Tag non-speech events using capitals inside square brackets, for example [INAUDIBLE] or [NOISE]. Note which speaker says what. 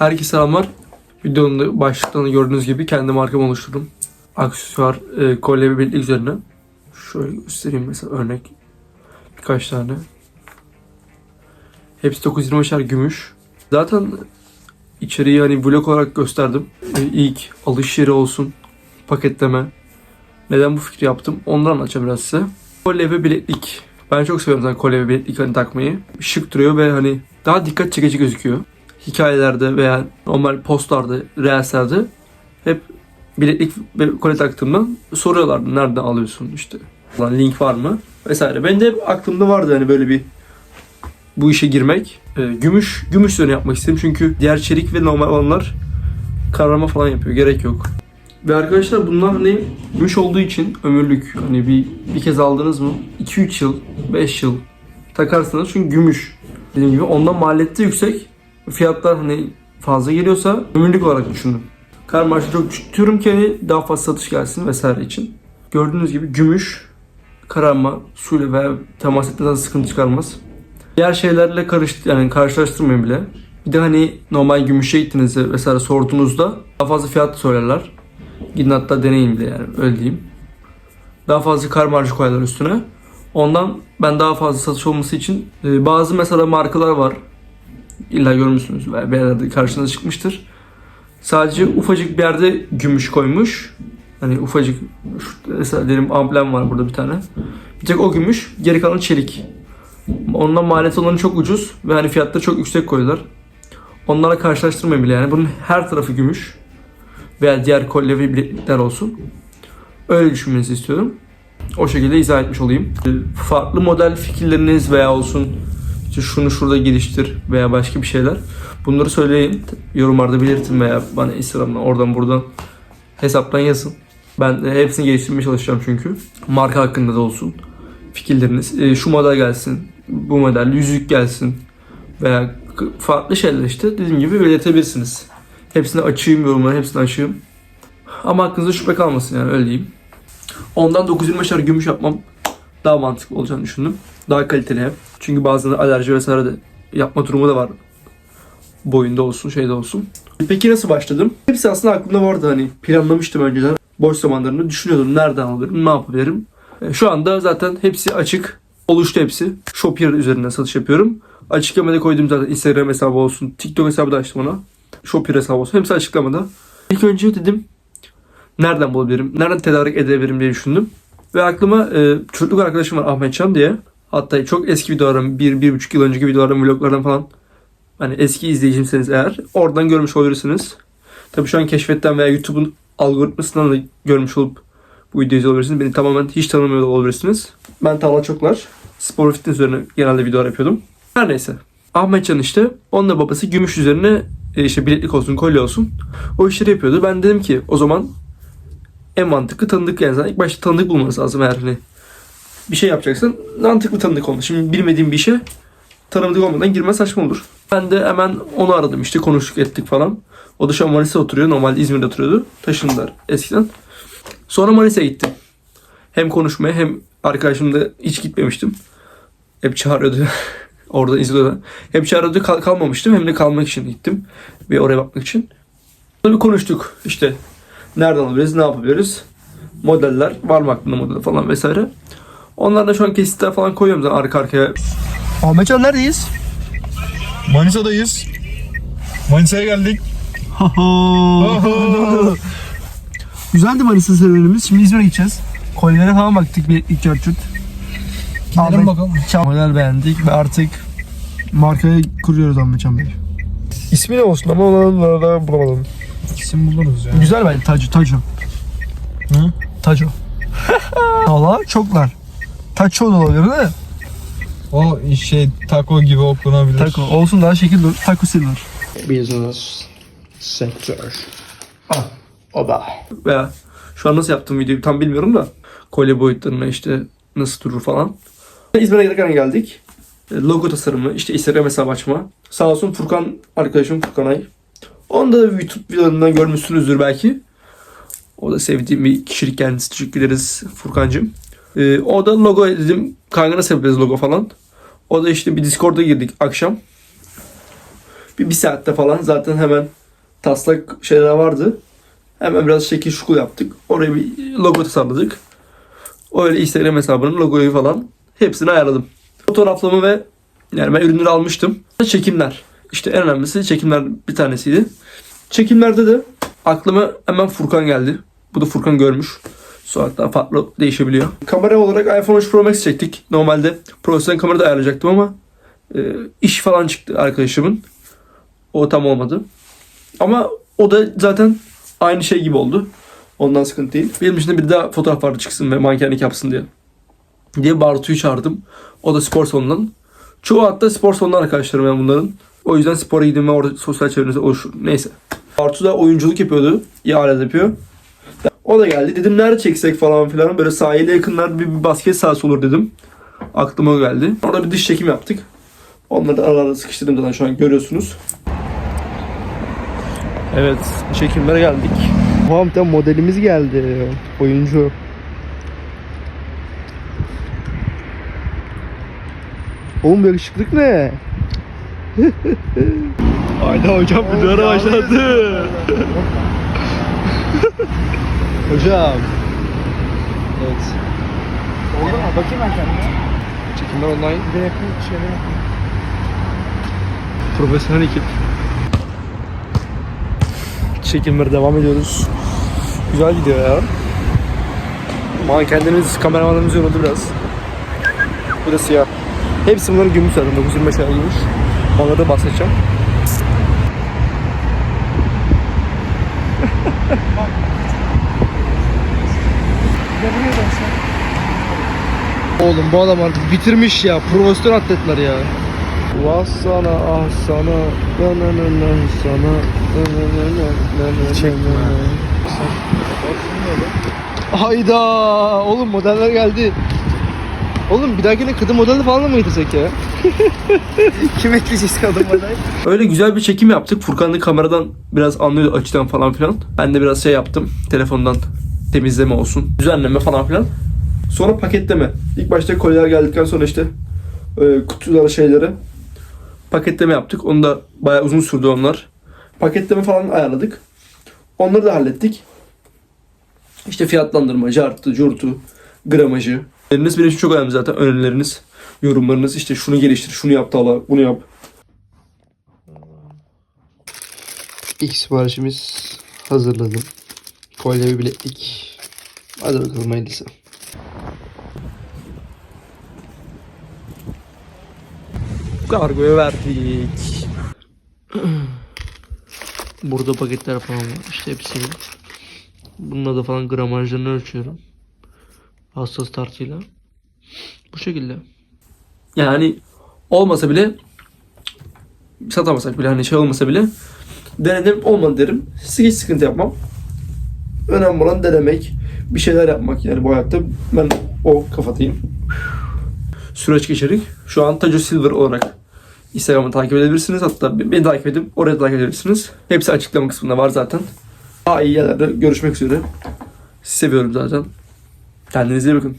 Speaker 1: Herkese selamlar. Videonun da başlıktan da gördüğünüz gibi kendi markamı oluşturdum. Aksesuar, e, kolye ve bileklik üzerine. Şöyle göstereyim mesela örnek. Birkaç tane. Hepsi 925'er gümüş. Zaten içeriği hani vlog olarak gösterdim. E, ilk alış yeri olsun. Paketleme. Neden bu fikri yaptım? Ondan anlatacağım biraz size. Kolye ve bileklik. Ben çok seviyorum zaten kolye ve bileklik hani takmayı. Şık duruyor ve hani daha dikkat çekici gözüküyor. Hikayelerde veya normal postlarda, reelslerde hep bileklik ve kolye taktığımda soruyorlardı nereden alıyorsun işte. Lan link var mı? Vesaire. Ben de hep aklımda vardı hani böyle bir bu işe girmek. Ee, gümüş, gümüş üzerine yapmak istedim çünkü diğer çelik ve normal olanlar kararma falan yapıyor. Gerek yok. Ve arkadaşlar bunlar hani gümüş olduğu için ömürlük. Hani bir, bir kez aldınız mı 2-3 yıl, 5 yıl takarsınız çünkü gümüş. Dediğim gibi ondan maliyeti yüksek. Fiyatlar hani fazla geliyorsa ömürlük olarak düşünün. Kar marşı çok tutuyorum ki hani daha fazla satış gelsin vesaire için. Gördüğünüz gibi gümüş, kararma, suyla veya temas etmeden sıkıntı çıkarmaz. Diğer şeylerle karış, yani karşılaştırmayın bile. Bir de hani normal gümüşe gittiğinizde vesaire sorduğunuzda daha fazla fiyat söylerler. Gidin hatta deneyin bile yani öyle diyeyim. Daha fazla kar marjı koyarlar üstüne. Ondan ben daha fazla satış olması için e, bazı mesela markalar var. İlla görmüşsünüz veya bir yerlerde karşınıza çıkmıştır. Sadece ufacık bir yerde gümüş koymuş. Hani ufacık mesela diyelim amblem var burada bir tane. Bir tek o gümüş, geri kalan çelik. Ondan maliyeti olanı çok ucuz ve hani fiyatları çok yüksek koyuyorlar. Onlarla karşılaştırmayın bile yani. Bunun her tarafı gümüş. Veya diğer kolye ve bileklikler olsun. Öyle düşünmenizi istiyorum. O şekilde izah etmiş olayım. Farklı model fikirleriniz veya olsun işte şunu şurada geliştir veya başka bir şeyler. Bunları söyleyin. Yorumlarda belirtin veya bana Instagram'dan oradan buradan hesaptan yazın. Ben hepsini geliştirmeye çalışacağım çünkü. Marka hakkında da olsun. Fikirleriniz. Ee, Şu model gelsin. Bu model. Yüzük gelsin. Veya farklı şeyler işte dediğim gibi belirtebilirsiniz. Hepsini açayım yorumları. Hepsini açayım. Ama aklınızda şüphe kalmasın yani öyle diyeyim. Ondan 925'er gümüş yapmam daha mantıklı olacağını düşündüm. Daha kaliteli hem. Çünkü bazen alerji vesaire de yapma durumu da var. Boyunda olsun şeyde olsun. Peki nasıl başladım? Hepsi aslında aklımda vardı hani planlamıştım önceden. Boş zamanlarında düşünüyordum nereden alırım, ne yapabilirim. E, Şu anda zaten hepsi açık. Oluştu hepsi. Shopier üzerinden satış yapıyorum. Açıklamada koyduğum zaten Instagram hesabı olsun. TikTok hesabı da açtım ona. Shopier hesabı olsun. Hepsi açıklamada. İlk önce dedim nereden bulabilirim, nereden tedarik edebilirim diye düşündüm. Ve aklıma e, çocukluk arkadaşım var Ahmet Can diye. Hatta çok eski videolarım, bir, bir buçuk yıl önceki videolarım, vloglardan falan. Hani eski izleyicimseniz eğer oradan görmüş olabilirsiniz. Tabii şu an keşfetten veya YouTube'un algoritmasından da görmüş olup bu videoyu izleyebilirsiniz. Beni tamamen hiç tanımıyor olabilirsiniz. Ben Talha Çoklar. Spor fitness üzerine genelde videolar yapıyordum. Her neyse. Ahmet Can işte. Onunla babası gümüş üzerine e, işte bileklik olsun, kolye olsun. O işleri yapıyordu. Ben dedim ki o zaman en mantıklı tanıdık yani. Zaten ilk başta tanıdık bulmanız lazım eğer hani bir şey yapacaksın. Mantıklı tanıdık olmalı. Şimdi bilmediğim bir işe tanıdık olmadan girme saçma olur. Ben de hemen onu aradım işte konuştuk ettik falan. O da şu an Manisa'da oturuyor. Normalde İzmir'de oturuyordu. Taşındılar eskiden. Sonra Manisa'ya gittim. Hem konuşmaya hem arkadaşımla hiç gitmemiştim. Hep çağırıyordu. [LAUGHS] Orada izliyordu. Hep çağırıyordu kal- kalmamıştım. Hem de kalmak için gittim. Ve oraya bakmak için. Sonra bir konuştuk. İşte nereden alabiliriz, ne yapabiliriz? Modeller, var mı aklında model falan vesaire. Onlardan şu an kesitler falan koyuyorum zaten arka arkaya. Ahmetcan neredeyiz?
Speaker 2: Manisa'dayız. Manisa'ya geldik.
Speaker 1: Güzeldi Manisa serüvenimiz. Şimdi İzmir'e gideceğiz. Kolyelere falan baktık bileklik çarçurt.
Speaker 2: Gidelim bakalım.
Speaker 1: Model beğendik ve artık markayı kuruyoruz Ahmetcan Bey. İsmi ne olsun ama onu da bulamadım.
Speaker 2: İsim buluruz ya.
Speaker 1: Güzel bence Taco. Taco.
Speaker 2: Hı?
Speaker 1: Taco. [LAUGHS] Valla çoklar. Taco da olabilir değil mi?
Speaker 2: O şey taco gibi okunabilir.
Speaker 1: Taco. Olsun daha şekil dur. Taco Silver. Business sektör. Ah. Oba. Veya şu an nasıl yaptım videoyu tam bilmiyorum da kolye boyutlarına işte nasıl durur falan. İzmir'e giderken geldik. E, Logo tasarımı, işte Instagram hesabı açma. Sağ olsun Furkan arkadaşım Furkan Ay. Onu da YouTube videolarından görmüşsünüzdür belki. O da sevdiğim bir kişilik kendisi. Teşekkür ederiz Furkan'cığım. E, o da logo dedim. Kanka nasıl logo falan. O da işte bir Discord'a girdik akşam. Bir, bir saatte falan zaten hemen taslak şeyler vardı. Hemen biraz şekil şukul yaptık. Oraya bir logo tasarladık. Öyle Instagram hesabının logoyu falan hepsini ayarladım. Fotoğraflama ve yani ben ürünleri almıştım. Çekimler. İşte en önemlisi çekimler bir tanesiydi. Çekimlerde de aklıma hemen Furkan geldi. Bu da Furkan görmüş. Sonra farklı değişebiliyor. Kamera olarak iPhone 13 Pro Max çektik. Normalde profesyonel kamera da ayarlayacaktım ama e, iş falan çıktı arkadaşımın. O tam olmadı. Ama o da zaten aynı şey gibi oldu. Ondan sıkıntı değil. Benim için de bir daha fotoğraf vardı çıksın ve mankenlik yapsın diye. Diye Bartu'yu çağırdım. O da spor salonundan. Çoğu hatta spor salonundan arkadaşlarım ben bunların. O yüzden spora gidin ve orada sosyal çevrenize oluşur. Neyse. Bartu da oyunculuk yapıyordu. Alet yapıyor. O da geldi. Dedim nerede çeksek falan filan. Böyle sahile yakınlarda bir, bir basket sahası olur dedim. Aklıma geldi. Orada bir dış çekim yaptık. Onları da aralarda sıkıştırdım zaten şu an görüyorsunuz. Evet, çekimlere geldik.
Speaker 3: Bir tane modelimiz geldi. Oyuncu. Oğlum bu yakışıklık ne? [LAUGHS]
Speaker 1: Haydi hocam videoya başladı. [LAUGHS]
Speaker 3: Hocam. Evet.
Speaker 2: Oldu mu? Bakayım ben kendime.
Speaker 3: Çekimler online.
Speaker 2: Bir yakın şeyler yapayım.
Speaker 3: Profesyonel ekip.
Speaker 1: Çekimlere devam ediyoruz. Güzel gidiyor ya. Mankenlerimiz, kameramanlarımız yoruldu biraz. Bu da siyah. Hepsi bunların gümüş zaten. 925 lira gümüş. Onlara da bahsedeceğim.
Speaker 2: Bir de buraya dönsen.
Speaker 3: Oğlum bu adam artık bitirmiş ya. Profesyonel atletler ya. Vah sana ah sana na na na na sana na na na na na na
Speaker 2: Çekme.
Speaker 3: na na. Hayda oğlum modeller geldi. Oğlum bir dahakine kadın modeli falan mı getirsek ya? [LAUGHS]
Speaker 2: Kim ekleyeceğiz kadın model?
Speaker 1: Öyle güzel bir çekim yaptık. Furkan da kameradan biraz anlıyor açıdan falan filan. Ben de biraz şey yaptım. Telefondan temizleme olsun. Düzenleme falan filan. Sonra paketleme. İlk başta kolyeler geldikten sonra işte e, kutuları şeyleri paketleme yaptık. Onu da bayağı uzun sürdü onlar. Paketleme falan ayarladık. Onları da hallettik. İşte fiyatlandırma, cartı, curtu, gramajı. Önerileriniz benim için çok önemli zaten. Önerileriniz, yorumlarınız işte şunu geliştir, şunu yap Tala, bunu yap.
Speaker 3: İlk siparişimiz hazırladım. Kolye ve bileklik. Hadi bakalım hayırlısı.
Speaker 1: Kargoya verdik. Burada paketler falan var. İşte hepsi. Bununla da falan gramajlarını ölçüyorum. Hassas tartıyla. Bu şekilde. Yani olmasa bile satamasak bile hani şey olmasa bile denedim olmadı derim. Hiç sıkıntı yapmam. Önemli olan denemek. Bir şeyler yapmak yani bu hayatta ben o kafadayım. Süreç geçirdik. Şu an Taco Silver olarak Instagram'ı takip edebilirsiniz. Hatta beni takip edip oraya takip edebilirsiniz. Hepsi açıklama kısmında var zaten. Daha iyi yerlerde görüşmek üzere. Sizi seviyorum zaten. Kendinize iyi bakın.